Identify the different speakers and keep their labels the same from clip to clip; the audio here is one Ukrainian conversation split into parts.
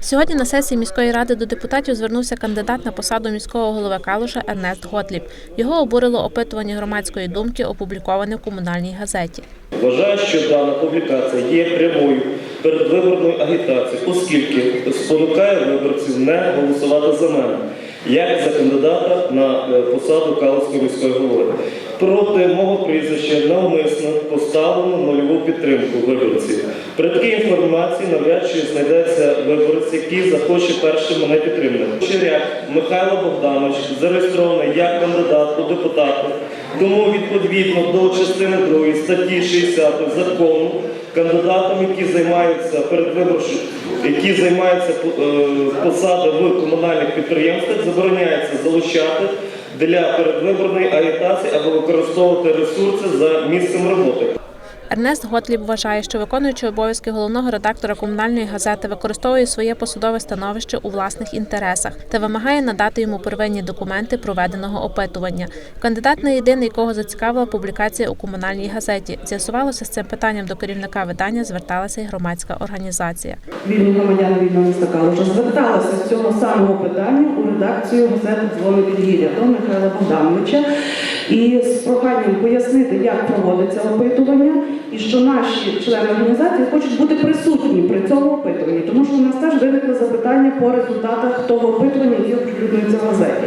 Speaker 1: Сьогодні на сесії міської ради до депутатів звернувся кандидат на посаду міського голови Калуша Ернест Готліб. Його обурило опитування громадської думки, опубліковане в комунальній газеті.
Speaker 2: Вважаю, що дана публікація є прямою передвиборною агітацією, оскільки спонукає виборців не голосувати за мене, як за кандидата на е, посаду Калицької міської голови. Проти мого прізвища навмисно поставлено нульову підтримку виборців. При такій інформації навряд чи знайдеться виборець, який захоче першим мене підтримати. Щиряк Михайло Богданович зареєстрований як кандидат у депутати. Тому відповідно до частини 2 статті 60 закону кандидатам, які займаються передвиборчим, які займаються е, посади в комунальних підприємствах, забороняється залучати для передвиборної агітації або використовувати ресурси за місцем роботи.
Speaker 1: Ернест Готліб вважає, що виконуючий обов'язки головного редактора комунальної газети використовує своє посадове становище у власних інтересах та вимагає надати йому первинні документи проведеного опитування. Кандидат не єдиний, кого зацікавила публікація у комунальній газеті. З'ясувалося з цим питанням до керівника видання, зверталася й громадська організація.
Speaker 3: вільні громадяни вільного міста Калуша зверталися з цього самого питання у редакцію газети Дзвони Підгір'я до Михайла Богдановича і з проханням пояснити, як проводиться опитування, і що наші члени організації хочуть бути присутні при цьому опитуванні, тому що у нас теж виникли запитання по результатах того опитування, яке оприлюднюється в газеті.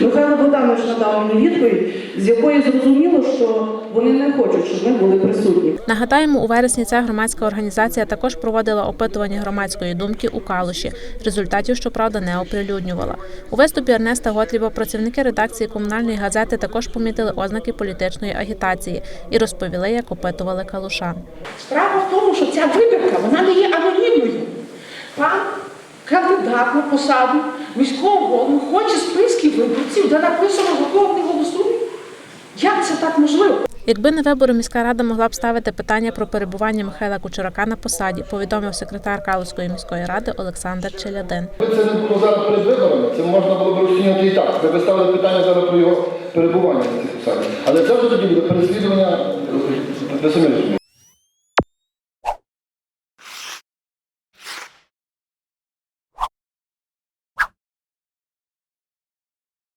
Speaker 3: Михайло Богданович надав мені відповідь, з якої зрозуміло, що вони не хочуть, щоб ми були присутні.
Speaker 1: Нагадаємо, у вересні ця громадська організація також проводила опитування громадської думки у Калуші. Результатів, щоправда, не оприлюднювала. У виступі Ернеста Готліба працівники редакції комунальної газети також помітили ознаки політичної агітації і розповіли, як опитували калушан.
Speaker 4: Справа в тому, що ця вибірка вона не є анонімною. Кандидат на посаду міського голову хоче списків виборців, де написано, за кого вони голосують. Як це так можливо?
Speaker 1: Якби не вибори, міська рада могла б ставити питання про перебування Михайла Кучурака на посаді, повідомив секретар Калуської міської ради Олександр Челядин.
Speaker 5: Якби це не було зараз перед виборами, це можна було б розцінювати і так. Ви ставили питання зараз про його перебування на цій посаді. Але це вже тоді буде переслідування, ви самі розумієте.